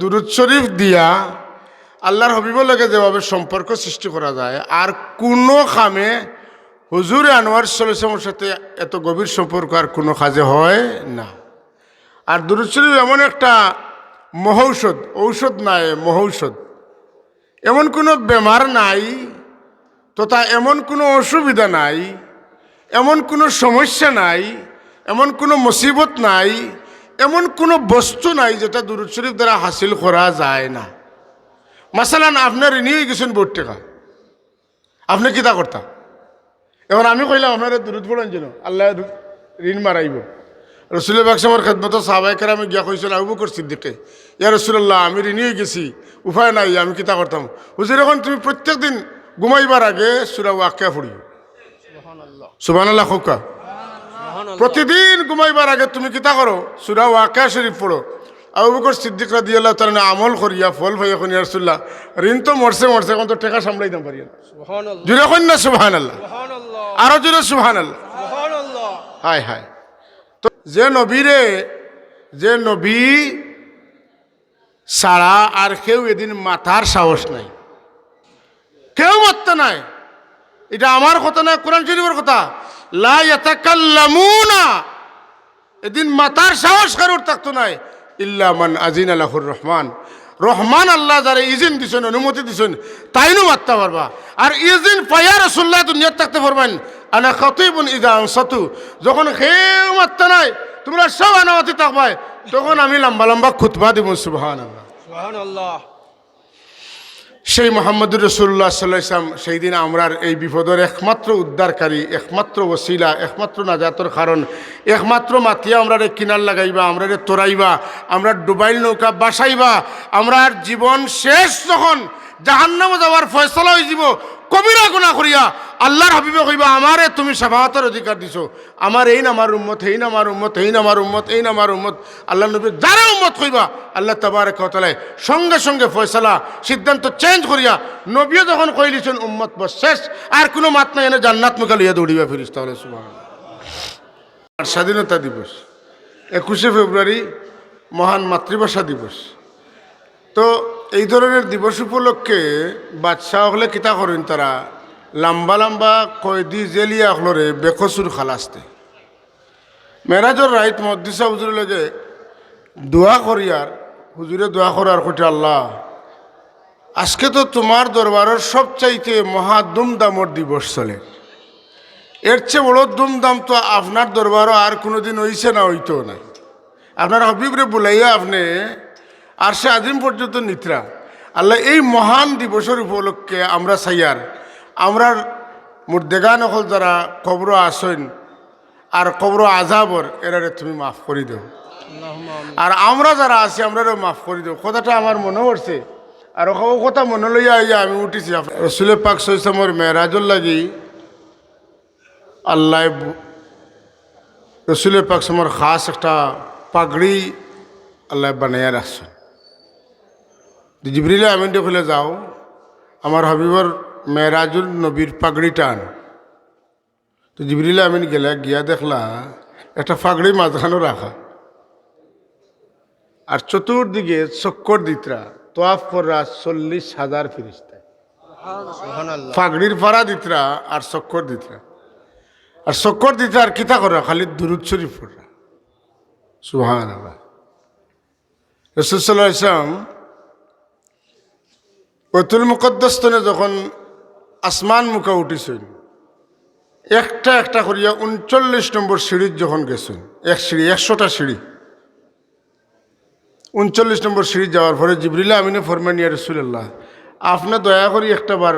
দুরুদ শরীফ দিয়া আল্লাহর হবিবর লগে যেভাবে সম্পর্ক সৃষ্টি করা যায়, আর কোনো খামে হুজুর আনোয়ার সাল্লামের সাথে এত গভীর সম্পর্ক আর কোনো কাজে হয় না। আর দুরুদ শরীফ এমন একটা মহৌষধ, ঔষধ নাই, মহৌষধ। এমন কোনো বেমার নাই, তথা এমন কোনো অসুবিধা নাই, এমন কোনো সমস্যা নাই, এমন কোনো মুসিবত নাই এমন কোনো বস্তু নাই যেটা দুরুদ শরীফ দ্বারা হাসিল করা যায় না। মাসালান আপনার নিয়ে গেছেন বোর্ড টাকা। আপনি কিতা করতা? এখন আমি কইলাম, আপনার দূরত পড়েন যেন, আল্লাহ ঋণ মারাইব। রসুলের বাক্সামার খেদমত সাহবাইকার আমি গিয়া কইছিল আবু কর সিদ্দিকে, ইয়া রসুল্লাহ আমি ঋণী গেছি, উপায় নাই, আমি কিতা করতাম? হুজুর, এখন তুমি প্রত্যেক দিন ঘুমাইবার আগে সুরা ওয়াক্যা ফুড়ি সুবান আল্লাহ খোকা প্রতিদিন ঘুমাইবার আগে তুমি কিতা করো? সুরা ওয়াক্যা শরীফ পড়ো। আবু বকর সিদ্দিক রাদি আল্লাহ তালা আমল করিয়া ফল ভাই এখন ইয়ারসুল্লাহ ঋণ তো মরছে মরছে এখন তো টাকা সামলাই দাম পারি না জুড়ে কন্যা সুবাহান আল্লাহ আরও জুড়ে সুবাহান আল্লাহ হায় হায়। তো যে নবীরে যে নবী সারা আর কেউ এদিন মাথার সাহস নাই। কেউ মারতে নাই। এটা আমার কথা না কোরআন শরীফের কথা। এদিন মাথার সাহস কারোর থাকতো নাই। ইল্লা মান আজিন আল্লাহুর রহমান। রহমান আল্লাহ যারা ইজিন দিছেন, অনুমতি দিছেন তাইনও মারতে পারবা। আর ইজিন পাইয়া রসুল্লাহ দুনিয়াত থাকতে পারবেন। আনা খতিবুন ইদা আনসাতু। যখন কেউ মারতে নাই, তোমরা সব আনামতি থাকবাই তখন আমি লম্বা লম্বা খুতবা দিব সুবহান আল্লাহ সেই মোহাম্মদুর রসুল্লাহ সাল্লাহাম সেই দিন আমরার এই বিপদের একমাত্র উদ্ধারকারী, একমাত্র ওসিলা, একমাত্র নাজাতর কারণ, একমাত্র মাতিয়া আমরা কিনার লাগাইবা, আমরা তোরাইবা, আমরা ডুবাইল নৌকা বাসাইবা, আমরার জীবন শেষ যখন জাহান্নামে যাওয়ার ফয়সলা হয়ে যাব। কবিরা গুণা করিয়া। আল্লাহর হাবিবে কইবা, আমারে তুমি সাফাহাতের অধিকার দিছো। আমার এই নামার উম্মত, এই নামার উম্মত, এই নামার উম্মত, এই নামার উম্মত। আল্লাহ নবী যারা উম্মত কইবা, আল্লাহ তাবারে কতলায় সঙ্গে সঙ্গে ফয়সালা, সিদ্ধান্ত চেঞ্জ করিয়া নবীও যখন কইলিছেন উম্মত বস শেষ, আর কোনো মাত নাই, এনে জান্নাত মুখা লইয়া দৌড়িবা ফিরিস তাহলে স্বাধীনতা দিবস, একুশে ফেব্রুয়ারি মহান মাতৃভাষা দিবস। তো এই ধরনের দিবস উপলক্ষে বাদশাহ হলে কিতা করেন তারা? লম্বা লম্বা কয়েদি জেলিয়া হলরে বেকসুর খালাসতে। মেরাজর রাইত মদ্দিসা হুজুর লাগে দোয়া করিয়ার হুজুরে দোয়া করার কোটে আল্লাহ, আজকে তো তোমার দরবারের সবচাইতে মহা দুমদামর দিবস চলে। এর চেয়ে বড় দুমদাম তো আপনার দরবারও আর কোনোদিন হইছে না হইতো না আপনার হবিবরে বুলাইয়া আপনি আর সে আজিম পর্যন্ত নিত্রা। আল্লাহ এই মহান দিবসের উপলক্ষে আমরা সাইয়ার আমরার মুর্দেগান হল যারা কবর আসেন আর কবর আজাবর এরারে তুমি মাফ করে দেও। আর আমরা যারা আছি, আমরারও মাফ করে দেও। কথাটা আমার মনে পড়ছে। আর ও কথা মনে লইয়া আমি উঠিছি। রসুলের পাক সৈসামর মেয়েরাজুর লাগি আল্লাহ রসুলের পাক সমর খাস একটা পাগড়ি আল্লাহ বানাইয়া রাখছেন। জিবরিলে আমিন খুলে যাও। আমার হাবিবর মেয়েরাজুল নবীর পাগড়ি টান। তো জিবরিলে আমিন গেলে গিয়া দেখলা একটা পাগড়ি মাঝখানো রাখা আর চতুর্দিকে চক্কর দিতরা তোয়াফ করা চল্লিশ হাজার ফিরিস্তায় পাগড়ির ফাড়া দিতরা আর চক্কর দিতরা আর চক্কর দিতে আর কিতা করা খালি দুরুদ শরীফ পড়া সুহান আল্লাহ রসুল্লাহ ইসলাম বৈতুল মুকদ্দস্তনে যখন আসমান মুখা উঠিছেন, একটা একটা করিয়া উনচল্লিশ নম্বর সিঁড়ির যখন গেছেন, এক সিঁড়ি, একশোটা সিঁড়ি। উনচল্লিশ নম্বর সিঁড়ি যাওয়ার পরে জিবরিল্লা আমিনে ফরমান ইয়া রসুল্লাহ আপনি দয়া করি একটা বার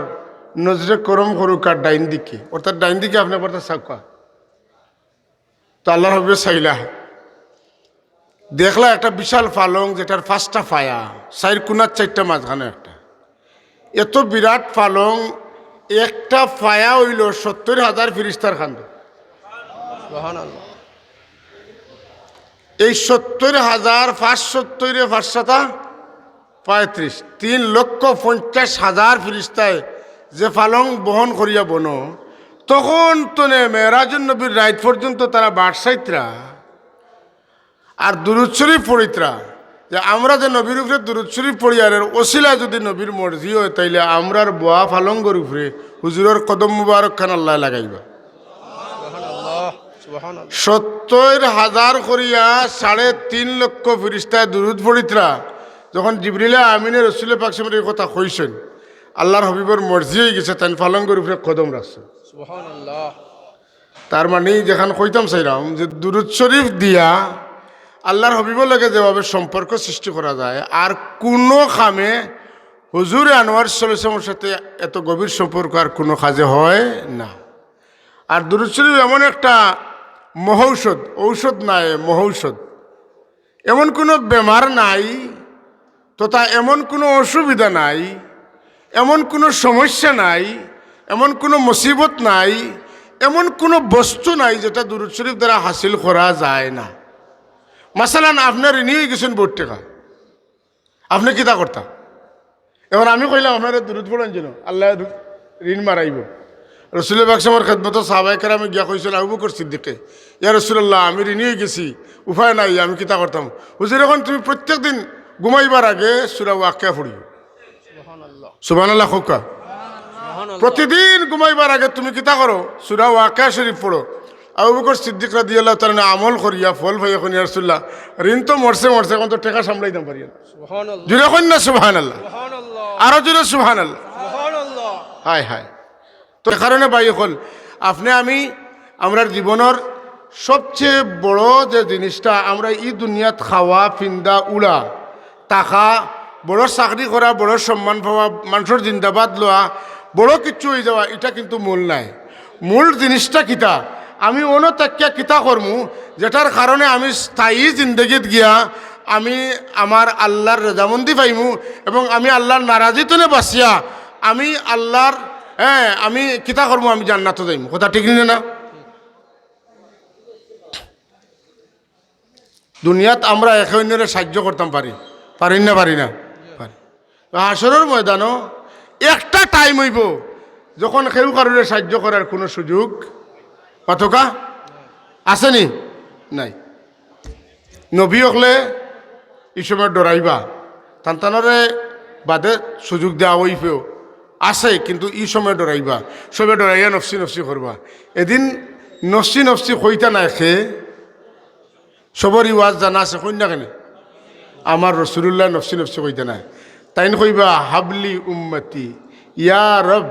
নজরে করম করুক আর ডাইন দিকে। অর্থাৎ ডাইন দিকে আপনি পড়তে সাকা তো আল্লাহ হবে চাইলা দেখলা একটা বিশাল পালং যেটার পাঁচটা ফায়া চার কোনার চারটা মাঝখানে। এত বিরাট পালং একটা ফায়া হইল সত্তর হাজার ফিরিস্তার খান্দ এই সত্তর হাজার পাঁচ সত্তরে পাঁচশতা পঁয়ত্রিশ তিন লক্ষ পঞ্চাশ হাজার ফিরিস্তায় যে পালং বহন করিয়া বন তখন তো নে মেয়েরাজুন নবীর রাইত পর্যন্ত তারা বাদশাইতরা আর দুরুৎসরি পড়িতরা। যে আমরা যে নবীর উপরে দুরুদ শরীফ পড়ি আর এর ওসিলায় যদি নবীর মর্জি হয় তাইলে আমরার বোয়া ফালঙ্গর উপরে হুজুরের কদম মুবারক খান আল্লাহ লাগাইবা। সত্তর হাজার করিয়া সাড়ে তিন লক্ষ ফিরিস্তায় দুরুদ পড়িতরা যখন জিবরিলে আমিনে রসুলের পাকসিমের এই কথা কইছেন আল্লাহর হবিবর মর্জি হয়ে গেছে তাই ফালঙ্গর উপরে কদম রাখছে। তার মানে যেখান কইতাম চাইলাম যে দুরুদ শরীফ দিয়া আল্লাহর হবিবর লাগে যেভাবে সম্পর্ক সৃষ্টি করা যায়, আর কোনো খামে হুজুর আনোয়ার সলিসমের সাথে এত গভীর সম্পর্ক আর কোনো কাজে হয় না। আর দুরুদ শরীফ এমন একটা মহৌষধ, ঔষধ নাই, মহৌষধ। এমন কোনো বেমার নাই, তথা এমন কোনো অসুবিধা নাই, এমন কোনো সমস্যা নাই, এমন কোনো মুসিবত নাই, এমন কোনো বস্তু নাই যেটা দুরুদ শরীফ দ্বারা হাসিল করা যায় না। মাসালান আপনার নিয়ে গেছেন বোর্ড টাকা। আপনি কিতা করতা? এবার আমি কইলাম আপনার দূরত পড়েন যেন আল্লাহ ঋণ মারাইব। রসুলের বাক্সামার খেদমত সাহবাইকার আমি গিয়া কইছিল আবু বকর সিদ্দিকে ইয়া রসুল্লাহ আমি ঋণী গেছি উপায় নাই আমি কিতা করতাম? হুজুর এখন তুমি প্রত্যেক দিন ঘুমাইবার আগে সুরা ওয়াক্যা ফুড়ি সুবান আল্লাহ খোকা প্রতিদিন ঘুমাইবার আগে তুমি কিতা করো? সুরা ওয়াক্যা শরীফ পড়ো। আবু বকর সিদ্দিক রাদি আল্লাহ তালা আমল করিয়া ফল ভাই এখন ইয়ারসুল্লাহ ঋণ তো মরছে মরছে এখন তো টাকা সামলাইতাম পারি। না জুড়ে কন্যা সুবাহান আল্লাহ আরও জুড়ে সুবাহান আল্লাহ হায় হায়। তো এ কারণে ভাই হল আপনি আমি আমরার জীবনের সবচেয়ে বড় যে জিনিসটা আমরা ই দুনিয়াত খাওয়া ফিন্দা উড়া টাকা বড় চাকরি করা বড় সম্মান পাওয়া মানুষের জিন্দাবাদ লওয়া বড় কিচ্ছু হয়ে যাওয়া এটা কিন্তু মূল নাই। মূল জিনিসটা কিতা? আমি অন্য তাকিয়া কিতা করমু, যেটার কারণে আমি স্থায়ী জিন্দগিত গিয়া আমি আমার আল্লাহর রেজামন্দি পাইমু এবং আমি আল্লাহর নারাজিতনে বাঁচিয়া আমি আল্লাহর হ্যাঁ আমি কিতা করব আমি জান্নাত যাইম। কথা ঠিক নি না? দুনিয়াত আমরা একে অন্যরে সাহায্য করতাম, পারি। পারি না পারি না? পারি। হাসরের ময়দানও একটা টাইম হইব, যখন কেউ কারোর সাহায্য করার কোনো সুযোগ পাতকা আসেনি নাই। নবী হলে এই ডরাইবা তান্তানরে বাদে সুযোগ দেওয়া হইফেও আছে, কিন্তু ই সময় ডরাইবা সবে ডরাইয়া নফসি নফসি করবা এদিন নফসি নফসি কইতা নাই খে সবর ইওয়াজ জানা আছে কন্যা কেনে? আমার রসুল্লাহ নফসি নফসি কইতা নাই। তাইন কইবা, হাবলি উম্মতি, ইয়া রব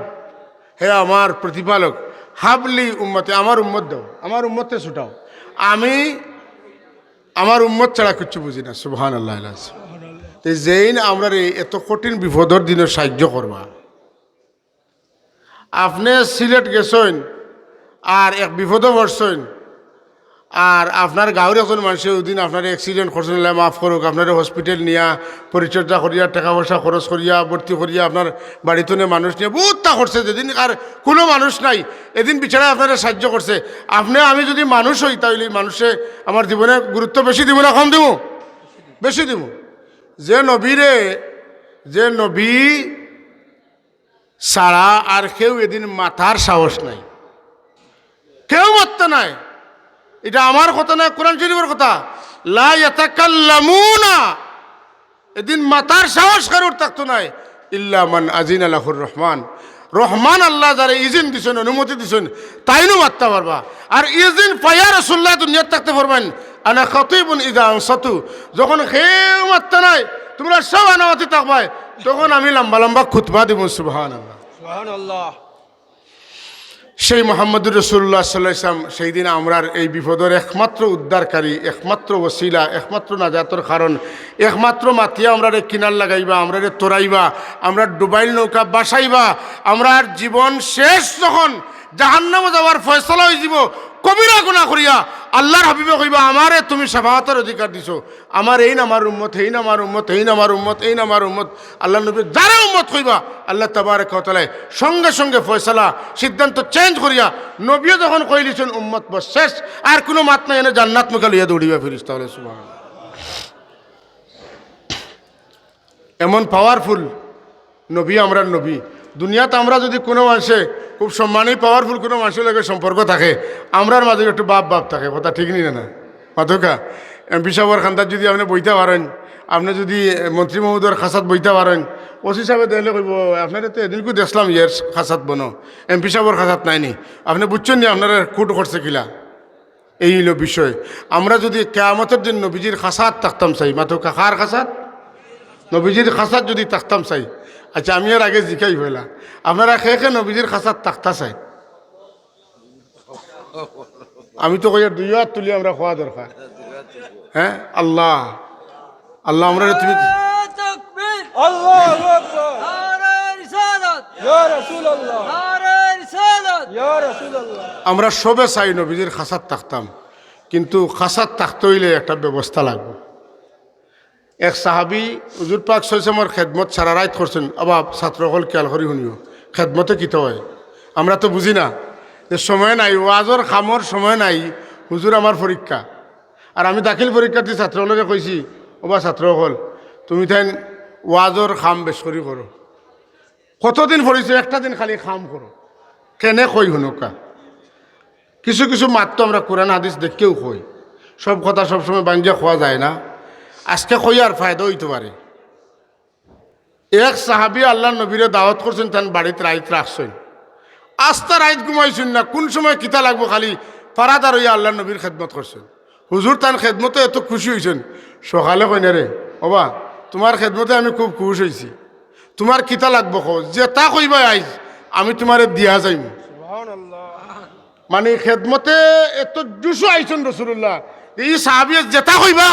হে আমার প্রতিপালক হাবলি উম্মতে, আমার উম্মত দাও, আমার উম্মতে ছুটাও। আমি আমার উম্মত ছাড়া কিচ্ছু বুঝি না সুহান আল্লাহ যেইন আমরা এত কঠিন বিপদর দিনে সাহায্য করবা। আপনি সিলেট গেছেন, আর এক বিপদও পড়ছেন আর আপনার গাঁৱৰ এখন মানুষে ওদিন আপনার করছেন হলে মাফ করুক আপনার হসপিটাল নিয়া পরিচর্যা করিয়া টাকা পয়সা খরচ করিয়া ভর্তি করিয়া আপনার বাড়িতে মানুষ নিয়ে বহুতটা করছে যেদিন আর কোনো মানুষ নাই, এদিন বিচারে আপনারা সাহায্য করছে আপনি, আমি যদি মানুষ হই তাহলে মানুষে আমার জীবনে গুরুত্ব বেশি দিব না, কম দিব? বেশি দিব। যে নবীরে যে নবী ছাড়া আর কেউ এদিন মাথার সাহস নাই। কেউ মারতে নাই। এটা আমার কথা না, কোরআন শরীফের কথা। লা ইয়াতাকাল্লামুনা। এদিন মাথার সাহস কারোর থাকতো নাই। ইল্লা মান আজিন আলাহুর রহমান। রহমান আল্লাহ যারা ইজিন দিছেন, অনুমতি দিছেন, তাইনও মারতে পারবা। আর ইজিন পাইয়া রসুল্লাহ দুনিয়াত থাকতে পারবেন। আনা খতিবুন ইদা সতু যখন কেউ মারতে নাই, তোমরা সব আনামাতি থাকবাই তখন আমি লম্বা লম্বা খুতবা দিব সুবহান আল্লাহ সেই মোহাম্মদুর রসুল্লাহ সাল্লাহ ইসলাম সেই দিন আমরার এই বিপদের একমাত্র উদ্ধারকারী, একমাত্র ওসিলা, একমাত্র নাজাতর কারণ, একমাত্র মাতিয়া আমরা রে কিনার লাগাইবা, আমরা রে তোরাইবা, আমরা ডুবাইল নৌকা বাসাইবা, আমরার জীবন শেষ যখন জাহান্নামে যাওয়ার ফয়সলা হয়ে যাব, কবিরা গুণা করিয়া আল্লাহর হাবিবে কইবা, আমারে তুমি সাফাহাতের অধিকার দিছো। আমার এই নামার উম্মত, এই নামার উম্মত, এই নামার উম্মত, এই নামার উম্মত। আল্লাহ নবী যারা উম্মত কইবা, আল্লাহ তাবারে কতলায় সঙ্গে সঙ্গে ফয়সালা, সিদ্ধান্ত চেঞ্জ করিয়া নবীও যখন কইলিছেন উম্মত বস শেষ, আর কোনো মাত নাই, এনে জান্নাত মুখে লইয়া দৌড়িবা ফিরিস তাহলে এমন পাওয়ারফুল নবী, আমরা নবী। দুনিয়াতে আমরা যদি কোনো মানুষে খুব সম্মানী পাওয়ারফুল কোনো মানুষের লগে সম্পর্ক থাকে, আমরার মাঝে একটু বাপ বাপ থাকে, কথা ঠিক নি না? মাথকা এমপি সাহেবের খান্দার যদি আপনি বইতে পারেন, আপনি যদি মন্ত্রী মহোদয়ের খাসাত বইতে পারেন, ওসি সাহেবে দেখলে কইব, আপনার তো এদিনকু দেখলাম ইয়ের খাসাত বনো এমপি সাহেবের খাসাত নাইনি আপনি বুঝছেন নি আপনার কুট করছে কিলা? এই হইল বিষয়। আমরা যদি কেয়ামতের দিন নবীজির খাসাত থাকতাম চাই মাত্র কাকার খাসাত? নবীজির খাসাদ যদি তাখতাম চাই। আচ্ছা আমি আর আগে জিকাই হইলা। আপনারা শেষে খেয়ে নবীজির খাসাত তাখতা চাই। আমি তো কই দুই হাত তুলি আমরা খোয়া দরকার। হ্যাঁ আল্লাহ। আল্লাহ আমরা তুমি আমরা সবে চাই নবীজির খাসাদ তাখতাম কিন্তু খাসাত তাখতে হইলে একটা ব্যবস্থা লাগবে। এক সাহাবি হুজুর পাক সৈসমের খেদমত সারা রাইত করছেন। আবার ছাত্রসকল খেয়াল করি শুনিও? খেদমতে কিত হয় আমরা তো বুঝি না। যে সময় নাই, ওয়াজর খামর সময় নাই, হুজুর আমার পরীক্ষা। আর আমি দাখিল পরীক্ষার্থী ছাত্রসকলকে কইছি ওবা ছাত্রসকল তুমি তাই ওয়াজর খাম বেশ করি করো। কতদিন পড়িছো? একটা দিন খালি খাম করো। কেনে কই শুনুকা? কিছু কিছু মাত্র আমরা কোরআন, হাদিস দেখকেও কই। সব কথা সবসময় বাঞ্জা খোয়া যায় না। আজকে কইয়ার ফায়দা হইতে পারে। এক সাহাবি আল্লাহ নবীরে দাওয়াত করছেন, তার বাড়িতে রাইত রাখছেন। আস্তা রাইত ঘুমাইছেন না, কোন সময় কিতা লাগবো খালি ফারাদার ওই আল্লাহ নবীর খেদমত করছেন। হুজুর তার খেদমতে এত খুশি হয়েছেন সকালে কইনে রে ওবা তোমার খেদমতে আমি খুব খুশ হয়েছি তোমার কিতা লাগবো খো যে তা কইবা আইজ, আমি তোমারে দিয়া যাইম। মানে খেদমতে এত জুসু আইছেন রসুল্লাহ এই সাহাবিয়ে যেটা কইবা?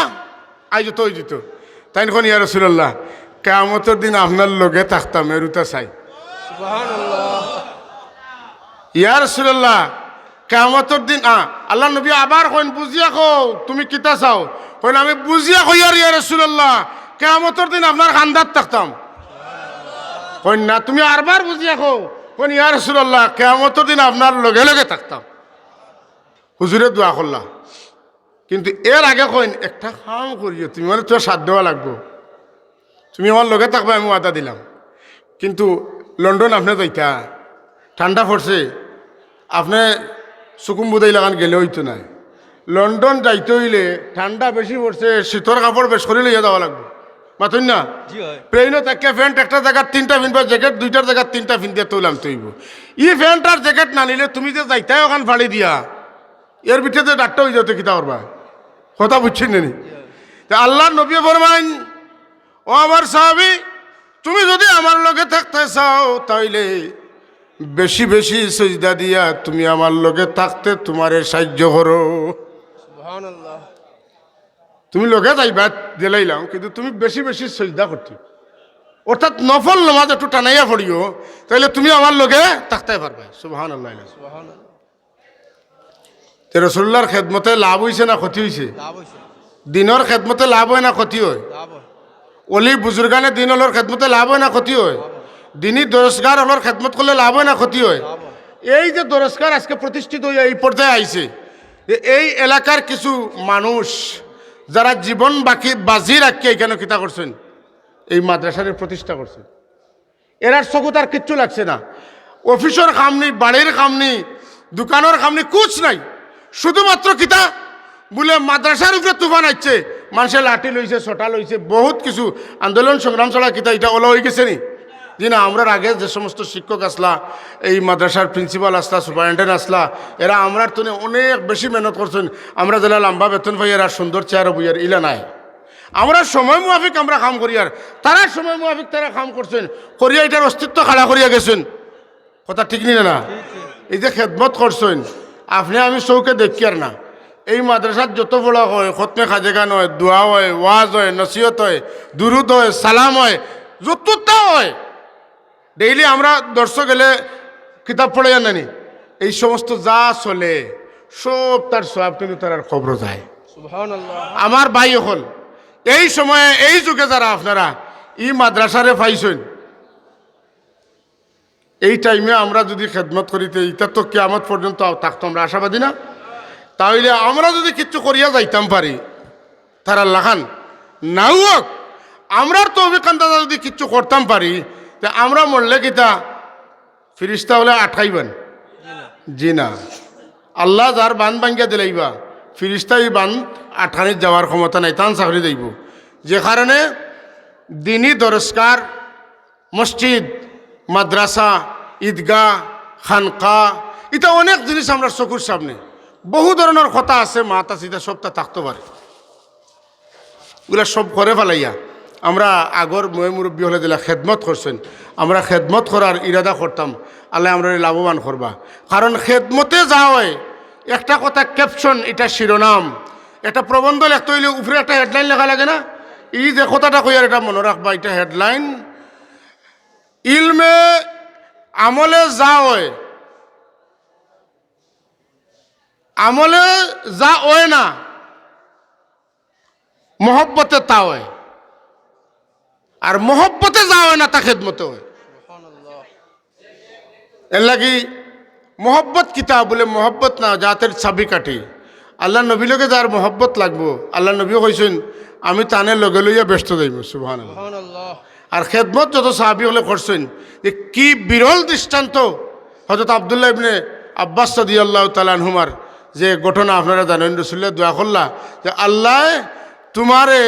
আইজো তৈ দিত তাই এখন ইয়ার রসুল্লাহ কেয়ামতের দিন আপনার লগে থাকতাম এরুতা চাই। ইয়ার রসুল্লাহ কেয়ামতের দিন আ আল্লাহ নবী আবার কইন বুঝিয়া কও তুমি কিতা চাও? কইন আমি বুঝিয়া কই আর ইয়ার রসুল্লাহ কেয়ামতের দিন আপনার খান্দাত থাকতাম। কইন না তুমি আরবার বুঝিয়া কও কইন ইয়ার রসুল্লাহ কেয়ামতের দিন আপনার লগে লগে থাকতাম। হুজুরে দোয়া করলাম কিন্তু এর আগে কইন একটা কাম করিও তুমি মানে তোর সাথ দেওয়া লাগবো। তুমি আমার লগে থাকবে আমি ওয়াদা দিলাম। কিন্তু লন্ডন আপনি যাইতা ঠান্ডা পড়ছে আপনি চুকুম বুদাই লাগান গেলে হইতো নাই লন্ডন যাইতে হইলে ঠান্ডা বেশি পড়ছে শীতর কাপড় বেশ করে লইয়া যাওয়া লাগবে। মাথুন না? প্লেনও তাকে প্যান্ট একটা জায়গার তিনটা পিনবা জ্যাকেট দুইটার জায়গার তিনটা পিনতে তুলাম তৈব। ই প্যান্ট আর জ্যাকেট না নিলে তুমি যে যাইতাই ওখান ফাড়ি দিয়া। এর ভিতরে ডাক্তার হয়ে যাতে কিতা করবা? কথা বুঝছেন নি তা আল্লাহ নবী ফরমাইন ও আমার সাহাবি তুমি যদি আমার লগে থাকতে চাও তাইলে বেশি বেশি সজদা দিয়া তুমি আমার লগে থাকতে তোমারে সাহায্য করো। তুমি লগে যাইবা দিলাইলাম কিন্তু তুমি বেশি বেশি সজদা করতে। অর্থাৎ নফল নমাজ একটু টানাইয়া পড়িও তাহলে তুমি আমার লগে থাকতে পারবে। সুবাহ আল্লাহ তে রসুল্লার খেদমতে লাভ হয়েছে না ক্ষতি হয়েছে দিনের খেদমতে লাভ হয় না ক্ষতি হয়? অলি বুজুর্গানে দিন হলোর খেদমতে লাভ হয় না ক্ষতি হয়? দিনই দরস্কার হলোর খেদমত করলে লাভ হয় না ক্ষতি হয়? এই যে দরস্কার আজকে প্রতিষ্ঠিত হয়ে এই পর্যায়ে আইছে এই এলাকার কিছু মানুষ যারা জীবন বাকি বাজি রাখকে এখানে কিতা করছেন এই মাদ্রাসার প্রতিষ্ঠা করছেন এরার চকু তার কিচ্ছু লাগছে না। অফিসের কাম নেই বাড়ির কাম নেই দোকানের কাম নেই কুছ নাই। শুধুমাত্র কিতা বলে মাদ্রাসার উপরে তুফান আসছে মানুষের লাঠি লইছে ছটা লইছে বহুত কিছু। আন্দোলন সংগ্রাম ছাড়া কিতা এটা ওলা হয়ে গেছে নি? জি না আমরার আগে যে সমস্ত শিক্ষক আসলা এই মাদ্রাসার প্রিন্সিপাল আসলা সুপারিনটেন্ডেন্ট আসলা এরা আমরার তুনে অনেক বেশি মেহনত করছেন। আমরা যেটা লম্বা বেতন পাই এরা সুন্দর চেয়ার বইয়ার ইলা নাই। আমরা সময় মুআফিক আমরা কাম করি আর। তারা সময় মুআফিক তারা কাম করছেন। করিয়া এটার অস্তিত্ব খাড়া করিয়া গেছেন। কথা ঠিক নি না? এই যে খেদমত করছেন। আপনি আমি চৌকে দেখি আর না। এই মাদ্রাসার যত বড় হয় খতমে খাজেগান হয় দোয়া হয় ওয়াজ হয় নসিহত হয় দুরুদ হয় সালাম হয় যতটা হয়। ডেইলি আমরা দর্শক এলে কিতাব পড়ে জানি এই সমস্ত যা চলে সব তার সব কিন্তু তার আর খবর যায়। আমার ভাই হল এই সময়ে এই যুগে যারা আপনারা ই মাদ্রাসারে পাইছেন এই টাইমে আমরা যদি খেদমত করিতে এটা তো কেয়ামত পর্যন্ত থাকতো, আমরা আশাবাদী না? তাহলে আমরা যদি কিচ্ছু করিয়া যাইতাম পারি তারা লাখান নাও হোক, আমরার তো অভিকান্তা যদি কিচ্ছু করতাম পারি, তা আমরা মরলে কিতা? ফিরিস্তা হলে আটকাইবেন জি না। আল্লাহ যার বান ভাঙ্গিয়া দিলাইবা ফিরিস্তাই বান আটখানিত যাওয়ার ক্ষমতা নাই, তান চাকরি যাইব যে কারণে দিনী দরস্কার, মসজিদ মাদ্রাসা, ঈদগাহ খানকা এটা অনেক জিনিস আমরা চকুর সামনে। বহু ধরনের কথা আছে মাতা চিতা সবটা থাকতে পারে। ওগুলা সব করে ফেলাইয়া। আমরা আগর ময় মুরব্বী হলে দিলা খেদমত করছেন, আমরা খেদমত করার ইরাদা করতাম, আল্লাহ আমরা লাভবান করবা। কারণ খেদমতে যা হয়, একটা কথা ক্যাপশন এটা শিরোনাম। একটা প্রবন্ধ লিখতে হইলে উপরে একটা হেডলাইন লেখা লাগে না। এই যে কথাটা কইয়ার এটা মনে রাখবা, এটা হেডলাইন ইলমে আমলে যা হয়। আমলে যা হয় না, মহব্বতে তা হয়। আর মহব্বতে যা হয় না, তা খেদমতে হয়। এর লাগি মহব্বত কিতা বলে, মহব্বত না যাতে ছাবি কাটি আল্লাহ নবীলকে যার মহব্বত লাগবো, আল্লাহ নবী কইছেন আমি তানে লগে লইয়া ব্যস্ত যাইব সুবহানাল্লাহ। আর খেদমত যত সাহাবি হলে করছেন যে কি বিরল দৃষ্টান্ত হজরত আবদুল্লাহ ইবনে আব্বাস সদি আল্লাহ তালানহুমার যে ঘটনা আপনারা জানেন রসুল্লাহ দোয়া করলা যে আল্লাহ তোমারে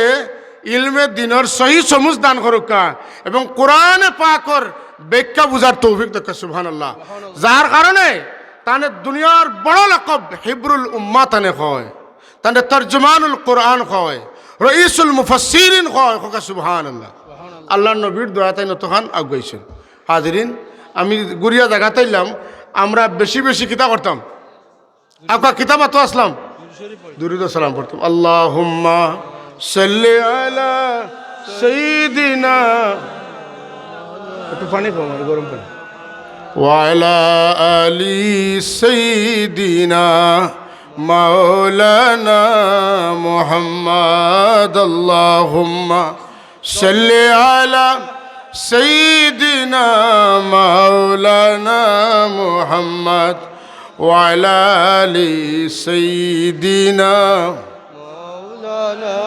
ইলমে দিনের সহি সমুজ দান করুকা এবং কোরআনে পাকর ব্যাখ্যা বুঝার তৌফিক দেখা সুবহান আল্লাহ যার কারণে তানে দুনিয়ার বড় লকব হিবরুল উম্মা তানে হয় তানে তর্জমানুল কোরআন হয় রইসুল মুফাসসিরিন হয় খোকা সুবহান আল্লাহ আল্লাহ নবীর দয়াতে নতখান আগুয়াইছেন। হাজরিন, আমি গুড়িয়া জায়গা তাইলাম আমরা বেশি বেশি কিতা করতাম আপনার কিতাব আতো আসলাম। দুরুদ সালাম পড়তাম। আল্লাহ হুম্মা সাল্লি আলা সাইয়িদিনা একটু পানি আমার, গরম পানি। ওয়ালা আলি সাইয়িদিনা মাওলানা মুহাম্মাদ, আল্লাহুম্মা صل على سيدنا مولانا محمد وعلى آل سيدنا مولانا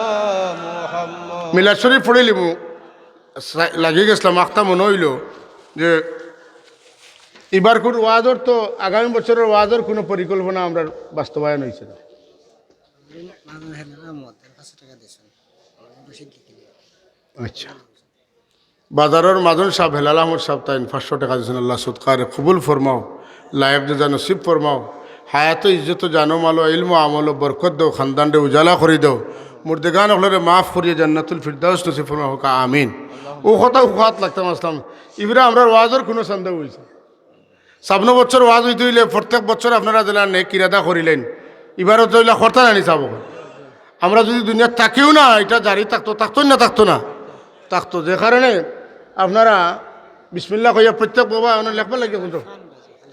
محمد মিলাদ শরীফ পড়িলি মু লাগি গেছিলাম আখতা মনে হইল যে এবার কোন ওয়াজর তো আগামী বছরের ওয়াজর কোনো পরিকল্পনা আমরা বাস্তবায়ন হয়েছে না আচ্ছা। বাজারের মাজন সাহেব, হেলাল আহমদ সাহেব তাই পাঁচশো টাকা দিয়েছেন আল্লাহ সুৎকারে, কবুল ফরমাও লাইফ যে নসিব ফরমাও, হায়াত ইজ্জত জানো মালো, ইলম আমল বরকত দাও, খানদানরে উজালা করে দাও, মুর্দেগান হলরে মাফ করিয়ে জান্নাতুল ফিরদাউস নসিব ফরমাও, হোকা, আমিন। ও কথা উখাত লাগতাম আসলাম ইবরা আমরা ওয়াজের কোনো সন্দেহ হয়েছে সাবন বছর ওয়াজ হইতে হইলে প্রত্যেক বছর আপনারা যেন নেক কিরাদা করিলেন। এবারও তো খরতা নানি চাব আমরা যদি দুনিয়ার থাকিও না, এটা জারি থাকতো থাকতো না থাকতো না। থাকতো যে কারণে আপনারা বিসমিল্লা কইয়া প্রত্যেক বাবা আপনার লেখবার লাগে কিন্তু।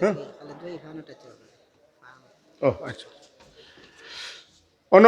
হ্যাঁ? ও আচ্ছা। অন